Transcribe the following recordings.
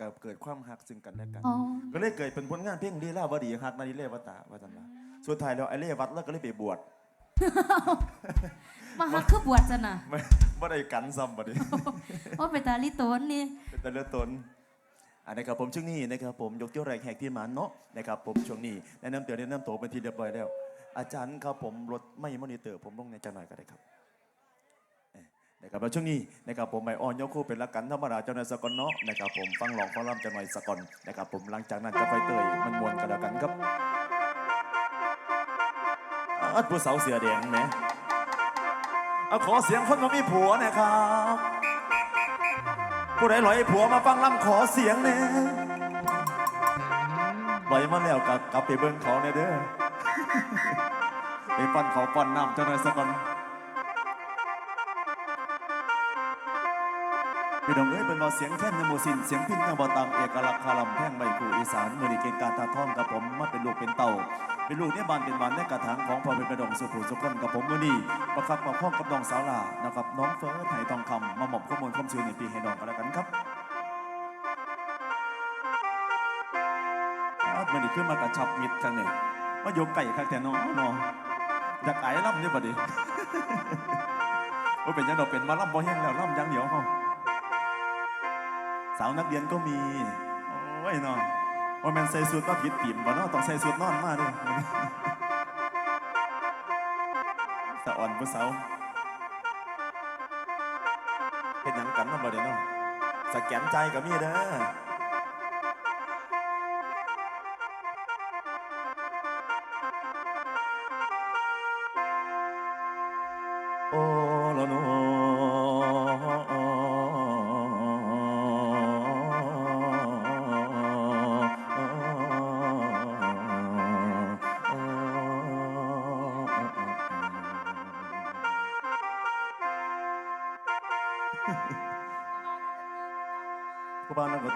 ก็เกิดความหักซึ่งกันและกัน อ๋อ ก็เลยเกิดเป็นผลงานเพลงลีลาวดีฮักนาริเลวตาว่าจันว่าสุดท้ายแล้วไอเล่วัดแล้วก็เลยไปบวชมาหักคือบวชจะน่ะไม่ไม่ได้กันซ้ำบัดนี้ ว่าไปตาลิโตนนี่ เป็นแต่เลือดตนอันนะครับผมช่วงนี้นะครับผมยกเจ้าแรกแหกที่หมันเนาะนะครับผมช่วงนี้แนะนำเดี๋ยวแนะนำตัวเป็นที่เรียบร้อยแล้ว อาจารย์ครับผมรถไม่มอนิเตอร์ผมลงในจังหน่อยก็ได้ครับเอ้ย นะครับแล้วช่วงนี้นะครับผมไม่อ่อนยกคู่เป็นละกันธรรมดาเจ้าหน้าสกอนเนาะนะครับผมฟังหลองฟังล่ำจังหน่อยสกอนนะครับผมหลังจากนั้นจะไฟเตยมันมวนกันแล้วกันครับอัดผู้สาวเสือแดงไหมเอาขอเสียงคนมามีผัวนะครับ ผู้ใดหลอยผัวมาฟังล่ำขอเสียงเนี่ยลอยมาแล้วกับกับไปเบิ้งเขาเนี่ยเด้อไปปั้นเขาปั้นน้ำเจ้าหน่อยสักอน พี่น้องเอ้ยเป็นว่าเสียงแค่นในหมู่สินเสียงพินยังบ่ตังเอกลักษณ์คาลำแท่งใบกูอีสานมือดีเก่งการตาท่องกับผมมาเป็นลูกเป็นเต่าเป็นลูกเนี่ยบานเป็นบานในกระถางของพ่อเป็นประดงสุภูสุคนกับผมมือนี้ประคับกับพ่อกับน้องสาวลานะครับน้องเฟิร์สไทยทองคำมาหมอบข้อมูลข้อมชื่อในปีให้น้องกันแล้วกันครับอาดมันนี่ขึ้นมากระชับมิดกันเนี่ยมาโยกไก่ข้างแต่น้องน้องอยากไอ้ล่ำเนี่บัดนี้ว่าเป็นยังดอกเป็นมาล่ำบ่แห้งแล้วล่ำยังเดียวเขา สาวนักเรียนก็มี โอ้ยน้องว่าแมนใส่สูทมาผิดปีมบ่เนาะต้องใส่สูทนอนมาเด้วยสะอ่อนผู้สาวเป็นหยังกันเนาะบ่เด้เนาะสแกนใจก็มีเด้อโอ้ละโน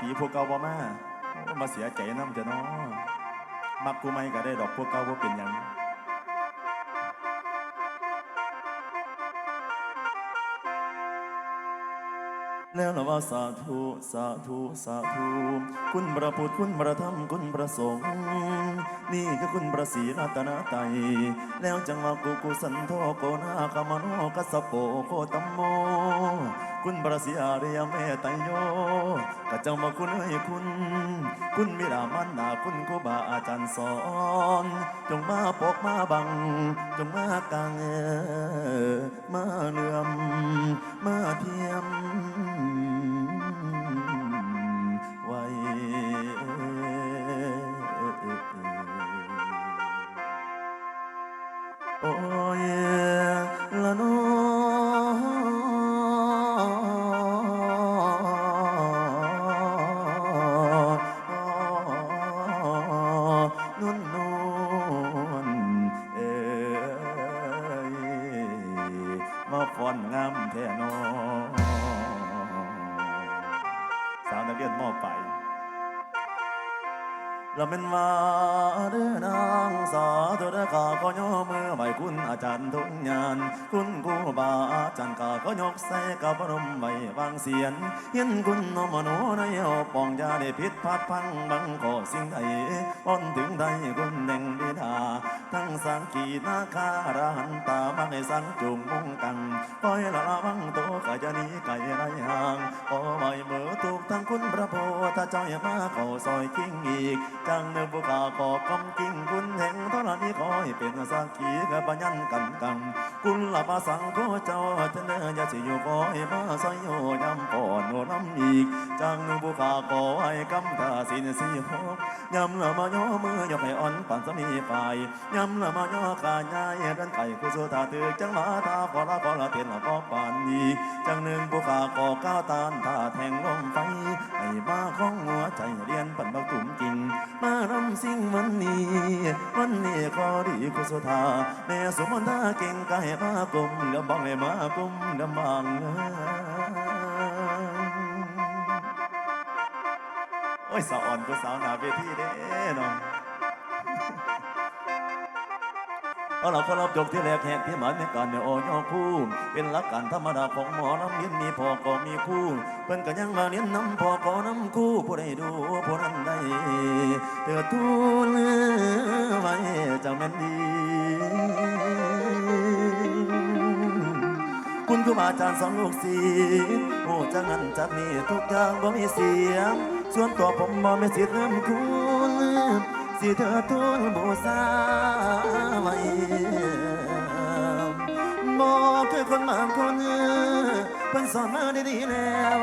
ผู้บ้านนักดนตรีพวกเก่าบ่มามาเสียใจน้ำจะน้อมักกูไม่ก็ได้ดอกพวกเก่าบ่เป็นยังแล้วเราว่าสาธุสาธุสาธุคุณพระพุทธคุณพระธรรมคุณพระสงฆ์นี่คือคุณพระศรีรัตนไตรัยแล้วจังว่ากุกุสันโธโกนาคามโนกัสโปโคตัมโม คุณบระศรีอาริยเมตไตโยก็จังว่าคุณเอ้ยคุณ คุณมิรามันนาคุณครูบาอาจารย์สอน จงมาปกมาบัง จงมากังเอมาเลื่อมมาเทียม มาฟ้อนงามแท่นอสาวนักเรียนมอไปลาเป็นว่าเด้อนางสาธุเด้อข้าก็ยอมือไหวคุณอาจารย์ทุกงาน คุณครูบาอาจารย์ข้าก็ยกใส่กับบรมไว้วางเสียนเห็นคุณนมโนในเอาปองยาได้ผิดพลาดพังบังขอสิ่งใด อนถึงใดกุนแห่งดิดาทั้งสังกีนาคาราหันตามาให้สังจุงมุงกันปล่อยละละวังโตกะจะหนีไก่ไรห่างโอไม่เมื่อถูกทั้งคุณพระโพธิเจ้าอย่ามาขอซอยกิ้งอีกจังเนื้อผู้ขาขอกำกิ้งคุณแห่ง ธรณีขอให้เป็นสักขีกับปัญญันกันกังคุณละมาสังโฆเจ้าเทเนอยาสิอยู่ขอให้มาส่โยยำปอนโนน้ำอีกจังนื้อผู้ขาขอให้กำตาสินสีหกยำละมาย่อมือยกให้อ่อนปันสมีฝ่ายยำละมาย่อขาญายกันไก่กุสุธาตือจังมาตาขอละขอละเตียนละก็ปานนี้จังหนึ่งผู้ขาขอก้าวตานท่าแทงลมไฟให้มาของหัวใจเรียนปันบักตุ่มจริง มารำสิ่งวันนี้วันนี้ขอดีกุสุธาแม่สมนทาเก่งกายมากุมเดบังเลยมากุมเดบังโอ้ยสาวอ่อนกูสาวหนาเวทีเด้น้อง เอาเราก็รับยกที่แรกแหกที่หมายในการเนี่ยโอยอคู่ เป็นหลักการธรรมดาของหมอลำเนียนมีพอก็มีคู่เพิ่นก็ยังมาเนียนนำพอก็น้ำคู่ผู้ใดดูผู้นั้นได้เตือทูลไว้จ้าแม่นดีคุณครูบาอาจารย์สอนลูกศิษย์โอ้จังนั้นจักนี่ทุกอย่างบ่มีเสียงส่วนตัวผมบ่มีสิทธิ์ลืมคุณิเธอทูลบูชาไว้บ่คือคนบางคนเพิ่นสอนมาดีๆแล้ว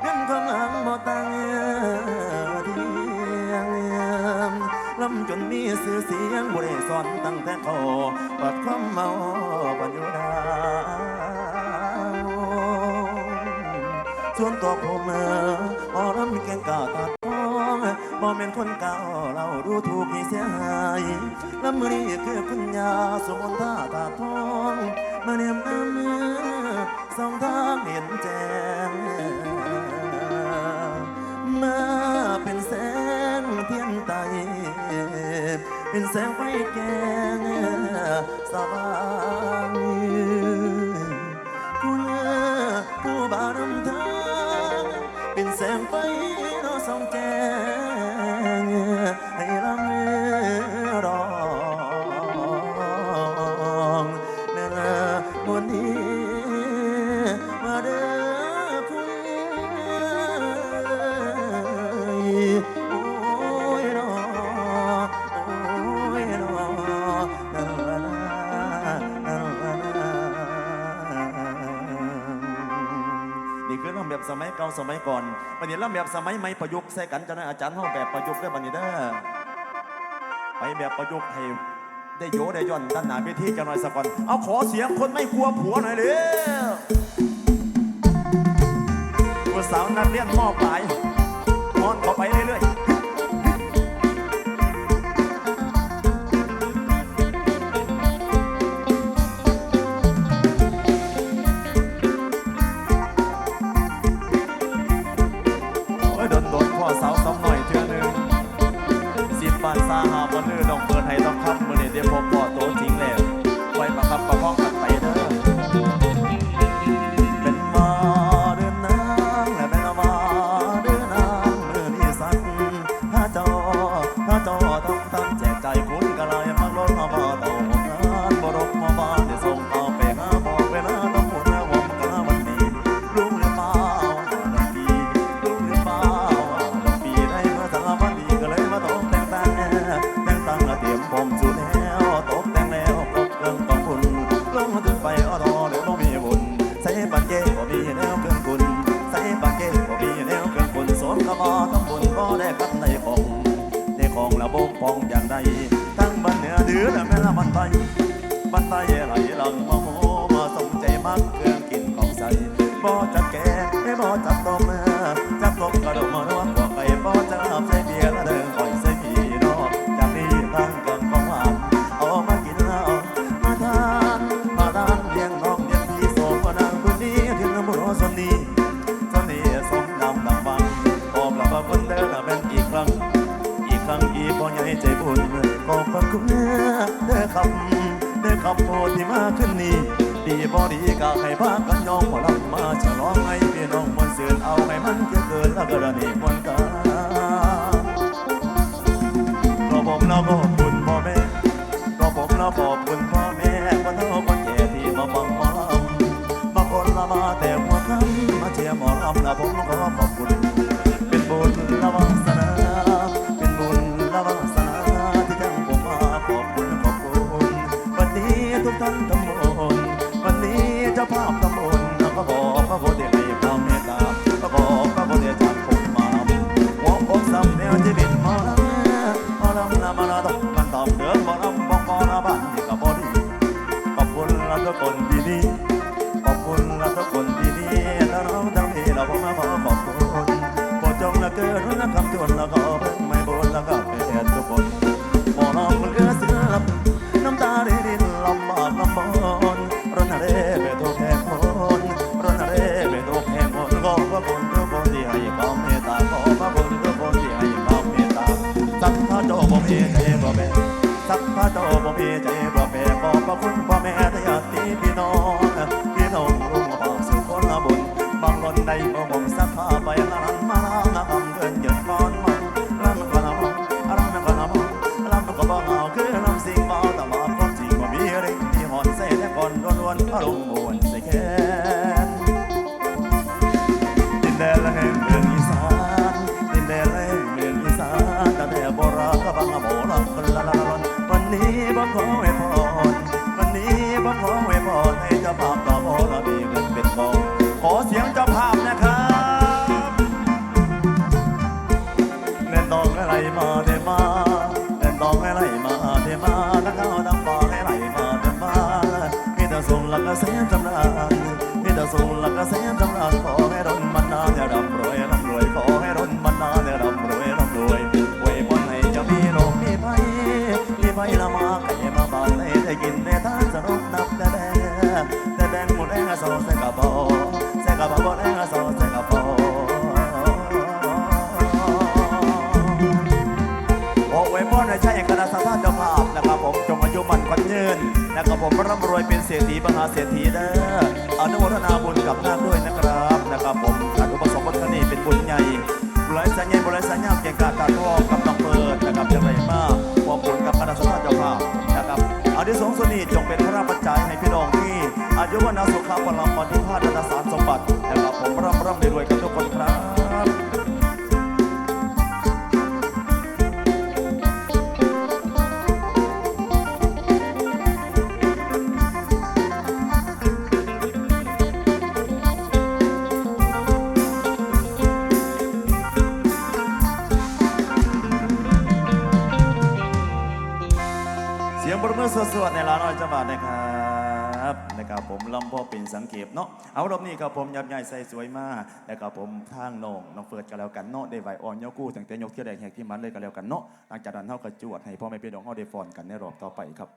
เรื่องความหลังบ่ต่างเดียงลำจนมีสื่อเสียงบ่ได้สอนตั้งแต่เขาปัดความเมาปัญญาส่วนตัวผมเอออรำเก่งกาตาทอง บ่แม่นคนเก่าเราดูถูกให้เสียหายลำมือนี้คือคุณยาสมนท่าตาทองมาเนียมน้ำมือสองทางเห็นแจ้งมาเป็นแสงเทียนไตเป็นแสงไฟแกงสว่างาสมัยก่อนบันนี้ลำแบบสมัยใหม่ประยุกต์ใส่กันจะนะอาจารย์ห้องแบบประยุกต์ได้บันนี้เด้อไปแบบประยุกต์ให้ได้โยได้ย่อนด้านหน้าเวทีกันหน่อยสักก่อนเอาขอเสียงคนไม่กลัวผัวหน่อยเร็วผู้สาวนักเรียนมอปลายมอนเข้าไปเรื่อยๆ มาขอขอบคุณโปรดจงละเกิดละคำจวนละขอเพิ่งไม่บุญละก็เป็นทุกคนมองน้องมันเลือเสือลับน้ำตาได้ดินลำบากลำบนรนเร่เบโตแพงคนรนเร่เบโตแพงคนขอพระคุณทุกคนที่ให้ความเมตตาขอพระคุณทุกคนที่ให้ความเมตตาสักพพะโตบ่มีใจบ่แพ้สักพพะโตบ่มีใจบ่แพ้ขอนจำราญมีแต่สูงและกระ แสจำราญขอให้รนมัน นะครับผมร่ำรวยเป็นเศรษฐีมหาเศรษฐีเด้ออนุโมทนาบุญกับนาคด้วยนะครับนะครับผมอนุปสมบทคณีเป็นบุญใหญ่บุไรสัญญาบุไรสัญญาเก่งกาตาทองกับน้องเปิดนะครับจะไรมากขอบคุณกับคณะสัตว์เจ้าภาพนะครับอาทิสงส์สนีจงเป็นพระราชปัจจัยให้พี่น้องที่อายุวันะสุขภาพพลังปฏิภาณนันสารสมบัตินะครับผมร่ำร่ำรวยกันทุกคนครับ สียงปรบมือสดๆในร้านอ้อยจังหวัดนะครับนะครับผมลำพ่อเป็นสังเกตเนาะเอารอบนี้ครับผมยับใหญ่ใส่สวยมากนะครับผมทางน้องน้องเฟิร์ดกันแล้วกันเนาะได้ไหวอ่อนยกกู้ตั้งแต่ยกเที่ยวแดงแหกที่มันเลยกันแล้วกันเนาะหลังจากนั้นเท่ากับจวดให้พ่อแม่พี่น้องเขาได้ฟอนกันในรอบต่อไปครับ